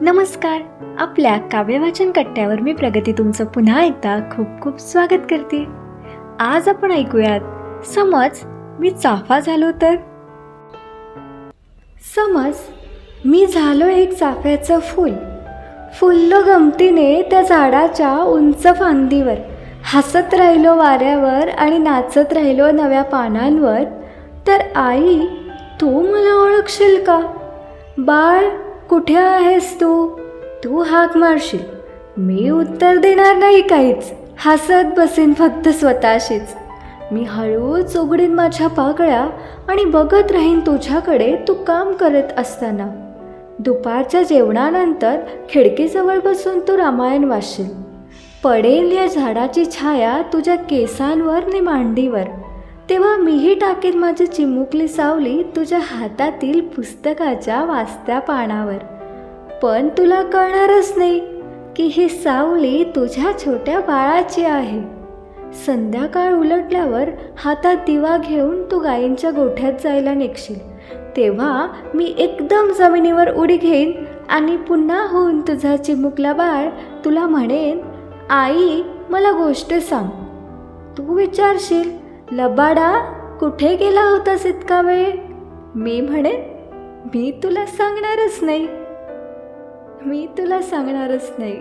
नमस्कार. आपल्या काव्यवाचन कट्ट्यावर मी प्रगती तुमचं पुन्हा एकदा खूप खूप स्वागत करते. आज आपण ऐकूयात समज मी चाफा झालो तर? समज मी झालो एक चाफ्याचं फूल. फुललो गमतीने त्या झाडाच्या उंच फांदीवर. हसत राहिलो वाऱ्यावर आणि नाचत राहिलो नव्या पानांवर. तर आई तू मला ओळखशील का? बाळ कुठे आहेस तू? तू हाक मारशील. मी उत्तर देणार नाही काहीच. हसत बसेन फक्त स्वतःशीच. मी हळूच उघडीन माझ्या पाकळ्या आणि बघत राहीन तुझ्याकडे तू काम करत असताना. दुपारच्या जेवणानंतर खिडकीजवळ बसून तू रामायण वाचशील. पडेल या झाडाची छाया तुझ्या केसांवर आणि मांडीवर. तेव्हा मीही टाकेन माझी चिमुकली सावली तुझ्या हातातील पुस्तकाच्या वाचत्या पानावर. पण तुला कळणारच नाही की ही सावली तुझ्या छोट्या बाळाची आहे. संध्याकाळ उलटल्यावर हातात दिवा घेऊन तू गायींच्या गोठ्यात जायला निघशील. तेव्हा मी एकदम जमिनीवर उडी घेईन आणि पुन्हा होऊन तुझा चिमुकला बाळ तुला म्हणेन आई मला गोष्ट सांग. तू विचारशील लबाडा कुठे गेला होतास इतका वेळ? मी म्हणे मी तुला सांगणारच नाही. मी तुला सांगणारच नाही.